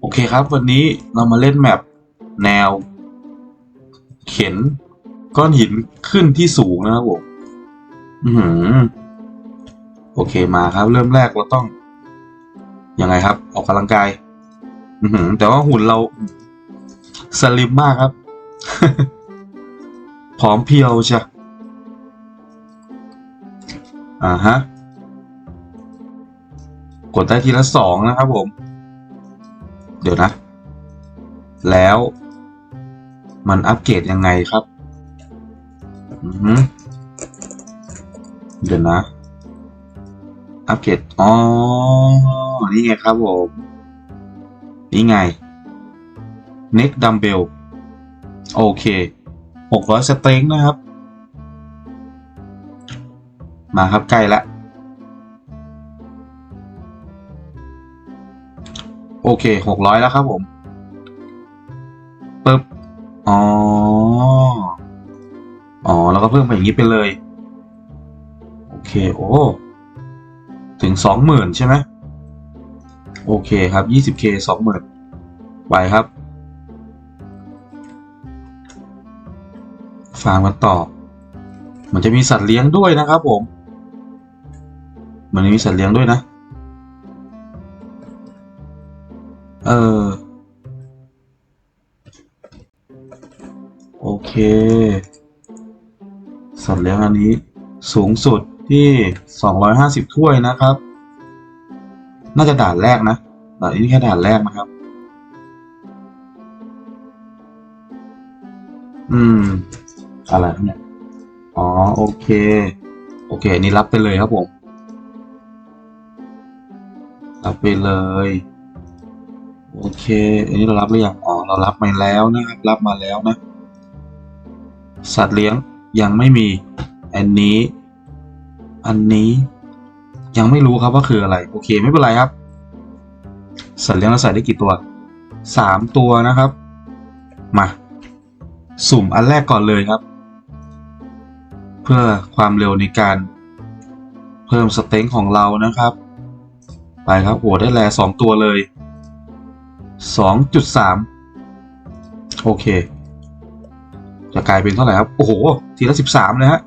โอเคครับ วันนี้เรามาเล่นแมปแนว เข็น ก้อนหินขึ้นที่สูงนะครับผมอือหือโอเคมาครับ เริ่มแรกเราต้องยังไงครับ ออกกำลังกาย อือหือแต่ว่าหุ่นเราสลิมมากครับผอมเพรียวใช่อ่าฮะ กดได้ทีละสองนะครับผม เดี๋ยวนะ แล้วมันอัปเกรดยังไงครับอือฮึเดี๋ยวนะ อัปเกรดอ๋อ นี่ไงครับผม นี่ไง neck dumbbell โอเคหกร้อยสเต็งนะครับ มาครับใกล้ละ โอเคหกร้อยแล้วครับผมปึ๊บอ๋อ อ๋อ แล้วก็เพิ่มไปอย่างนี้ไปเลย โอเค โอ้ ถึงสองหมื่นใช่ไหมโอเคครับยี่สิบเคสองหมื่นไปครับ ฟาร์มกันต่อ มันจะมีสัตว์เลี้ยงด้วยนะครับผม มันมีสัตว์เลี้ยงด้วยนะ เออ โอเค สัตว์เลี้ยงอันนี้ สูงสุดที่ 250 ถ้วยนะครับ น่าจะด่านแรกนะด่านนี้แค่ด่านแรกนะครับ อืม อะไรเนี่ย อ๋อ โอเค โอเคอันนี้รับไปเลยครับผม รับไปเลย โอเค อันนี้เรารับหรือยังอ๋อเรารับมาแล้วนะครับ รับมาแล้วนะ สัตว์เลี้ยงยังไม่มี อันนี้ อันนี้ ยังไม่รู้ครับว่าคืออะไร โอเค ไม่เป็นไรครับ สัตว์เลี้ยงเราใส่ได้กี่ตัวสามตัวนะครับ มา สุ่มอันแรกก่อนเลยครับ เพื่อความเร็วในการเพิ่มสเต็งของเรานะครับ ไปครับโหได้แลสองตัวเลย สองจุดสามโอเค จะกลายเป็นเท่าไหร่ครับ โอ้โห ทีละสิบสามเลยฮะ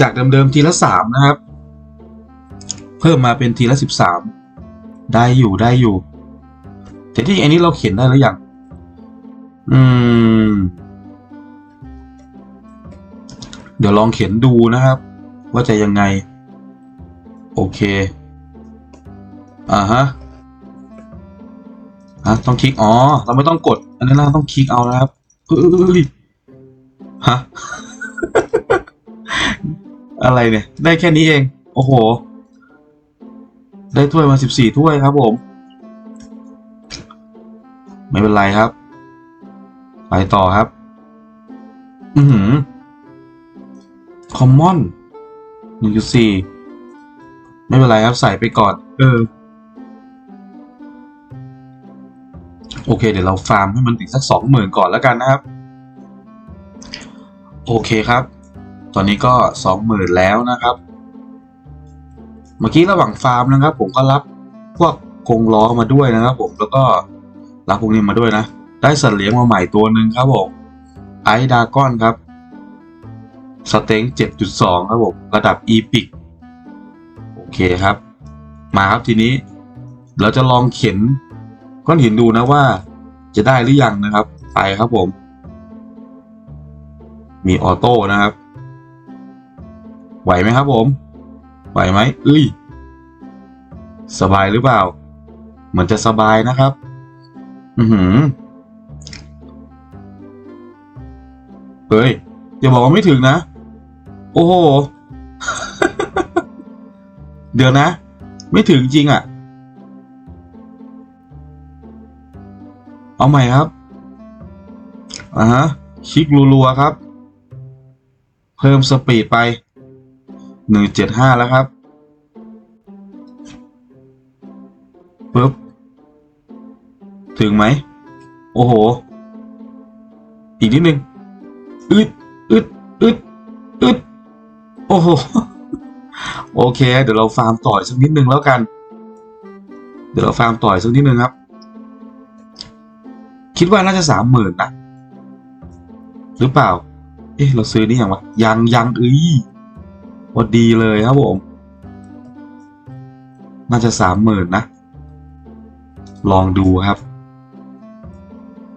จากเดิมๆทีละสามนะครับ เพิ่มมาเป็นทีละสิบสามได้อยู่ได้อยู่ แต่ที่อันนี้เราเขียนได้หรือยัง อืม เดี๋ยวลองเขียนดูนะครับ ว่าจะยังไง โอเค อ่าฮะ ฮะต้องคลิกอ๋อเราไม่ต้องกด อันนี้เราต้องคลิกเอานะครับเฮ้ยฮะอะไรเนี่ย ได้แค่นี้เอง โอ้โห ได้ถ้วยมาสิบสี่ถ้วยครับผม ไม่เป็นไรครับ ไปต่อครับ อือหือคอมมอนหนึ่งจุดสี่ไม่เป็นไรครับใส่ไปก่อน เออ โอเค เดี๋ยวเราฟาร์มให้มันถึงสักสองหมื่นก่อนแล้วกันนะครับ โอเคครับ ตอนนี้ก็สองหมื่นแล้วนะครับ เมื่อกี้ระหว่างฟาร์มนะครับ ผมก็รับพวกกงล้อมาด้วยนะครับผมแล้วก็รับพวกนี้มาด้วยนะ ได้สัตว์เลี้ยงมาใหม่ตัวหนึ่งครับผมไอดากอนครับสเต็ง7.2 ครับผมระดับอีพิกโอเคครับ มาครับทีนี้ เราจะลองเข็น ก้อนหินดูนะว่าจะได้หรือยังนะครับไปครับผม มีออโต้นะครับ ไหวไหมครับผม ไหวไหมเอ้ย สบายหรือเปล่า เหมือนจะสบายนะครับ อือหือเฮ้ยอย่าบอกว่าไม่ถึงนะ โอ้โห เดี๋ยวนะ ไม่ถึงจริงอะ่ะ เอาใหม่ครับอ่าฮะคลิกรัวๆครับ เพิ่มสปีดไปหนึ่งเจ็ดห้าแล้วครับปึ๊บถึงไหม โอ้โห อีกนิดนึงอึดอึดอึดอึดโอ้โห โอเค เดี๋ยวเราฟาร์มต่ออีกสักนิดนึงแล้วกัน เดี๋ยวเราฟาร์มต่อยสักนิดนึงครับ คิดว่าน่าจะสามหมื่นนะหรือเปล่า เอ๊ะ เราซื้อนี่ยังวะ ยังยังเอ้ยพอดีเลยครับผม น่าจะสามหมื่นนะ ลองดูครับ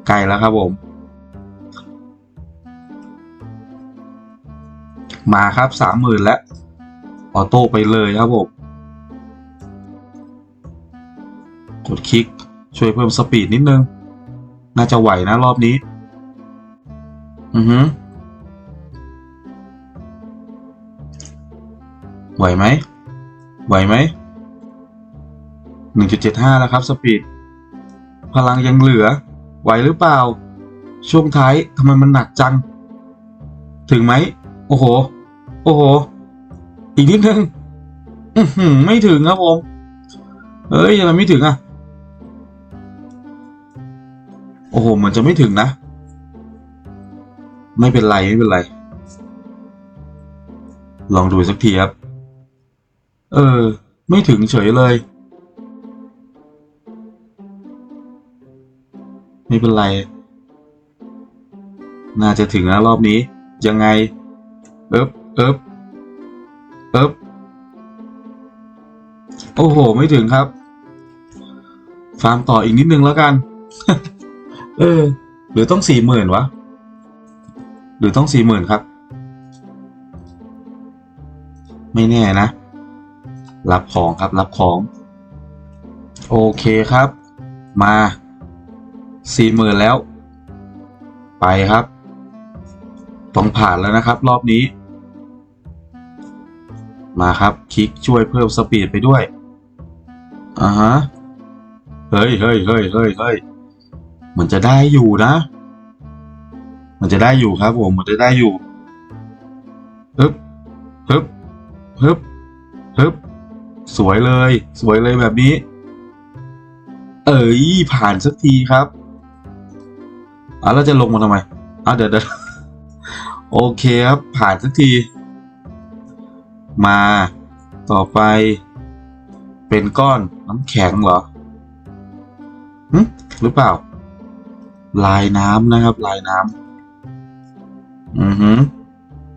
ไกลแล้วครับผม มาครับสามหมื่นแล้วออโต้ไปเลยครับผม กดคลิกช่วยเพิ่มสปีดนิดนึง น่าจะไหวนะรอบนี้ อือฮึไหวไหม ไหวไหมหนึ่งจุดเจ็ดห้าแล้วครับ สปีด พลังยังเหลือ ไหวหรือเปล่า ช่วงท้ายทำไมมันหนักจัง ถึงไหม โอ้โห โอ้โห อีกนิดนึง อือหือไม่ถึงครับผม เอ้ยทำไมไม่ถึงอะ อ้โหเหมือนจะไม่ถึงนะ ไม่เป็นไร ไม่เป็นไร ลองดูสักทีครับ เออ ไม่ถึงเฉยเลย ไม่เป็นไร น่าจะถึงนะรอบนี้ ยังไง เอ๊บเอ๊บเอ๊บโอ้โห ไม่ถึงครับ ฟาร์มต่ออีกนิดนึงแล้วกัน เออ หรือต้องสี่หมื่นวะ หรือต้องสี่หมื่นครับ ไม่แน่นะ รับของครับรับของ โอเคครับ มาสี่หมื่นแล้ว ไปครับ ต้องผ่านแล้วนะครับ รอบนี้ มาครับ คลิกช่วยเพิ่มสปีดไปด้วยอ่าฮะ เฮ้ยเฮ้ยเฮ้ยเฮ้ยเฮ้ย เหมือนจะได้อยู่นะ มันจะได้อยู่ครับผมมันจะได้อยู่ฮึบฮึบฮึบฮึบสวยเลย สวยเลยแบบนี้ เอ้ยผ่านสักทีครับอะเราจะลงมาทำไมอะเดี๋ยวเดี๋ยวโอเคครับผ่านสักที มาต่อไป เป็นก้อนน้ำแข็งเหรอหึหรือเปล่า ลายน้ำนะครับ ลายน้ำอือฮึ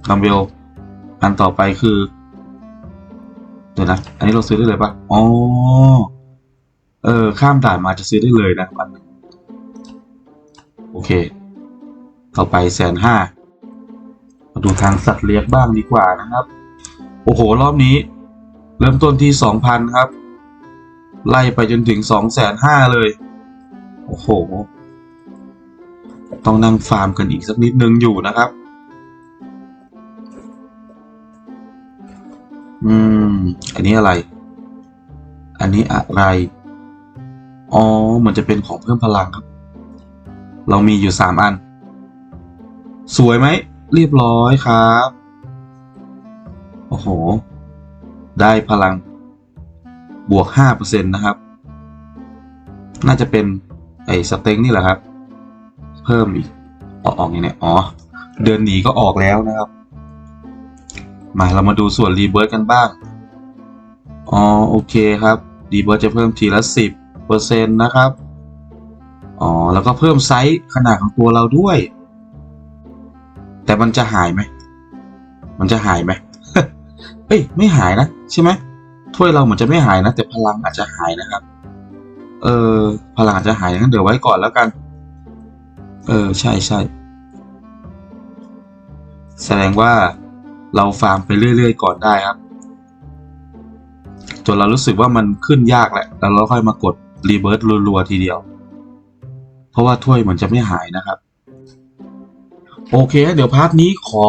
คัมเบลอันต่อไปคือ เดี๋ยวนะ อันนี้เราซื้อได้เลยปะอ๋อ เออ ข้ามด่านมาจะซื้อได้เลยนะอันนึงโอเค ต่อไปแสนห้า มาดูทางสัตว์เลี้ยงบ้างดีกว่านะครับ โอ้โห รอบนี้ เริ่มต้นที่สองพันครับ ไล่ไปจนถึงสองแสนห้าเลย โอ้โห ต้องนั่งฟาร์มกันอีกสักนิดนึงอยู่นะครับ อืม อันนี้อะไร อันนี้อะไร อ๋อ มันจะเป็นของเพิ่มพลังครับ เรามีอยู่สามอัน สวยไหม เรียบร้อยครับ โอ้โห ได้พลัง บวกห้าเปอร์เซ็นต์นะครับ น่าจะเป็นไอ้สเต็งนี่แหละครับ พิ่มอีกออกออกย่างเนี้ยอ๋อ เดินหนีก็ออกแล้วนะครับ มาเรามาดูส่วนรีเบิร์ตกันบ้าง อ๋อโอเคครับรีเบิร์ตจะเพิ่มทีละสิบเปอร์เซ็นต์นะครับ อ๋อแล้วก็เพิ่มไซส์ขนาดของตัวเราด้วย แต่มันจะหายไหม มันจะหายไหมเอ้ยไม่หายนะใช่ไหมถ้วยเราเหมือนจะไม่หายนะ แต่พลังอาจจะหายนะครับ เออพลังอาจจะหายงั้นเดี๋ยวไว้ก่อนแล้วกัน เออ ใช่ใช่ แสดงว่าเราฟาร์มไปเรื่อยๆ ก่อนได้ครับ จนเรารู้สึกว่ามันขึ้นยากแหละ แล้วเราค่อยมากดรีเบิร์ตรัวๆ ทีเดียว เพราะว่าถ้วยเหมือนจะไม่หายนะครับ โอเค เดี๋ยวพาร์ทนี้ขอ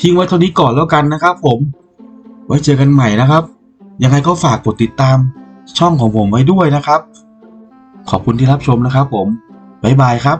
ทิ้งไว้เท่านี้ก่อนแล้วกันนะครับผม ไว้เจอกันใหม่นะครับ ยังไงก็ฝากกดติดตามช่องของผมไว้ด้วยนะครับ ขอบคุณที่รับชมนะครับผม บ๊ายบายครับ